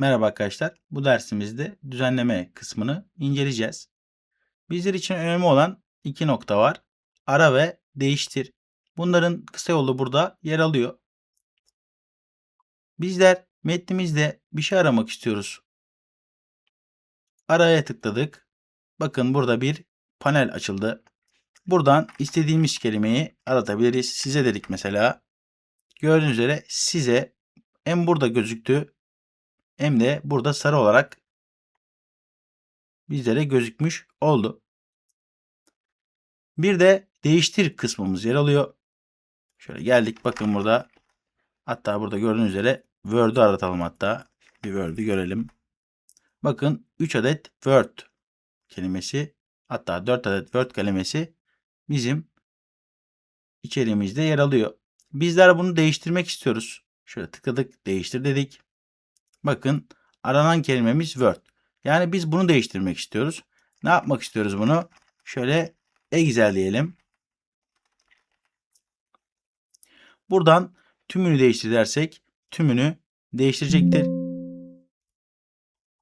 Merhaba arkadaşlar. Bu dersimizde düzenleme kısmını inceleyeceğiz. Bizler için önemli olan iki nokta var. Ara ve değiştir. Bunların kısa yolu burada yer alıyor. Bizler metnimizde bir şey aramak istiyoruz. Araya tıkladık. Bakın burada bir panel açıldı. Buradan istediğimiz kelimeyi aratabiliriz. Size dedik mesela. Gördüğünüz üzere size hem burada gözüktü hem de burada sarı olarak bizlere gözükmüş oldu. Bir de değiştir kısmımız yer alıyor. Şöyle geldik bakın burada. Hatta burada gördüğünüz üzere Word'ü aratalım hatta. Bir Word'ü görelim. Bakın 3 adet Word kelimesi hatta 4 adet Word kelimesi bizim içeriğimizde yer alıyor. Bizler bunu değiştirmek istiyoruz. Şöyle tıkladık değiştir dedik. Bakın aranan kelimemiz Word. Yani biz bunu değiştirmek istiyoruz. Ne yapmak istiyoruz bunu? Şöyle Excel diyelim. Buradan tümünü değiştir dersek tümünü değiştirecektir.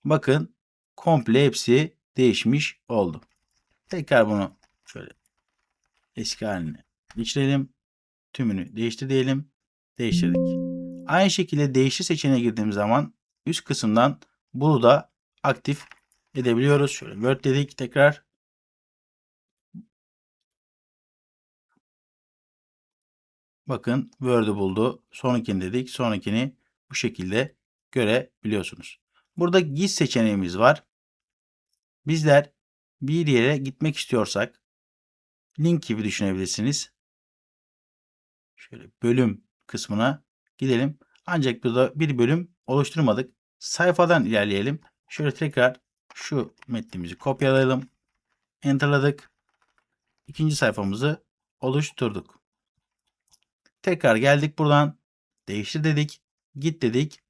Bakın komple hepsi değişmiş oldu. Tekrar bunu şöyle eski haline geçirelim. Tümünü değiştir diyelim. Değiştirdik. Aynı şekilde değiştir seçeneğine girdiğim zaman üst kısımdan bunu da aktif edebiliyoruz. Şöyle Word dedik tekrar. Bakın Word'ü buldu. Sonrakini dedik. Sonrakini bu şekilde görebiliyorsunuz. Burada git seçeneğimiz var. Bizler bir yere gitmek istiyorsak link gibi düşünebilirsiniz. Şöyle bölüm kısmına gidelim. Ancak burada bir bölüm oluşturmadık. Sayfadan ilerleyelim. Şöyle tekrar şu metnimizi kopyalayalım. Enterladık. İkinci sayfamızı oluşturduk. Tekrar geldik buradan. Değiştir dedik. Git dedik.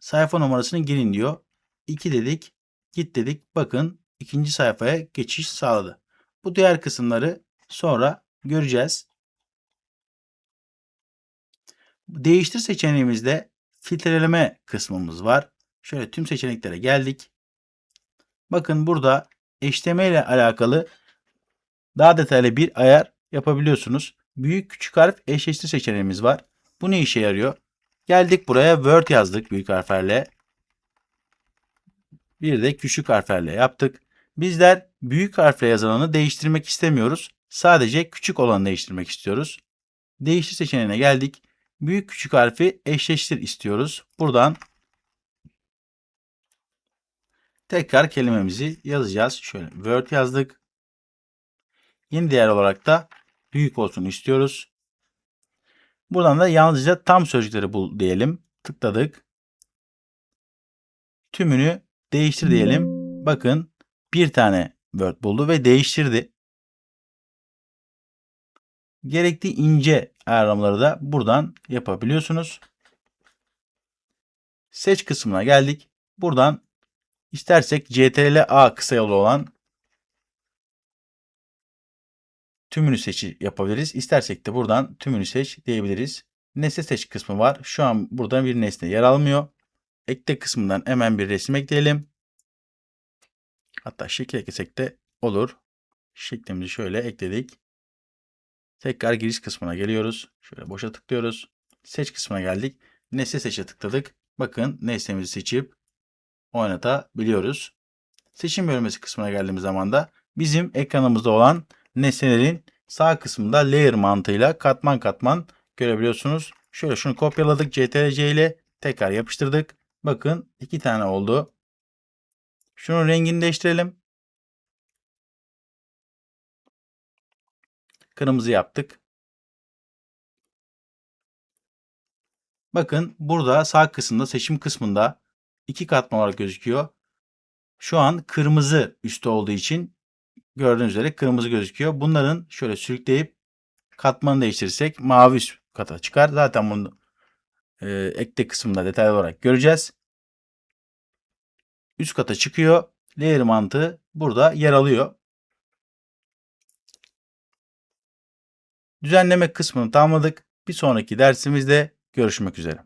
Sayfa numarasını girin diyor. 2 dedik. Git dedik. Bakın ikinci sayfaya geçiş sağladı. Bu diğer kısımları sonra göreceğiz. Değiştir seçeneğimizde filtreleme kısmımız var. Şöyle tüm seçeneklere geldik. Bakın burada HTML ile alakalı daha detaylı bir ayar yapabiliyorsunuz. Büyük küçük harf eşleştir seçeneğimiz var. Bu ne işe yarıyor? Geldik buraya Word yazdık büyük harflerle. Bir de küçük harflerle yaptık. Bizler büyük harfle yazılanı değiştirmek istemiyoruz. Sadece küçük olanı değiştirmek istiyoruz. Değiştir seçeneğine geldik. Büyük küçük harfi eşleştir istiyoruz. Buradan tekrar kelimemizi yazacağız. Şöyle Word yazdık. Yeni değer olarak da büyük olsun istiyoruz. Buradan da yalnızca tam sözcükleri bul diyelim. Tıkladık. Tümünü değiştir diyelim. Bakın bir tane Word buldu ve değiştirdi. Gerekli ince ayarlamaları da buradan yapabiliyorsunuz. Seç kısmına geldik. Buradan istersek CTRL A kısa yolu olan tümünü seçi yapabiliriz. İstersek de buradan tümünü seç diyebiliriz. Nesne seç kısmı var. Şu an burada bir nesne yer almıyor. Ekle kısmından hemen bir resim ekleyelim. Hatta şekil eklesek de olur. Şeklimizi şöyle ekledik. Tekrar giriş kısmına geliyoruz. Şöyle boşa tıklıyoruz. Seç kısmına geldik. Nesne seçe tıkladık. Bakın nesnemizi seçip oynatabiliyoruz. Seçim bölmesi kısmına geldiğimiz zaman da bizim ekranımızda olan nesnelerin sağ kısmında layer mantığıyla katman katman görebiliyorsunuz. Şöyle şunu kopyaladık CTRL-C ile tekrar yapıştırdık. Bakın iki tane oldu. Şunun rengini değiştirelim. Kırmızı yaptık. Bakın burada sağ kısımda seçim kısmında iki katman olarak gözüküyor. Şu an kırmızı üstü olduğu için gördüğünüz üzere kırmızı gözüküyor. Bunların şöyle sürükleyip katmanı değiştirirsek mavi üst kata çıkar. Zaten bunu e, ekle kısmında detaylı olarak göreceğiz. Üst kata çıkıyor. Layer mantığı burada yer alıyor. Düzenleme kısmını tamamladık. Bir sonraki dersimizde görüşmek üzere.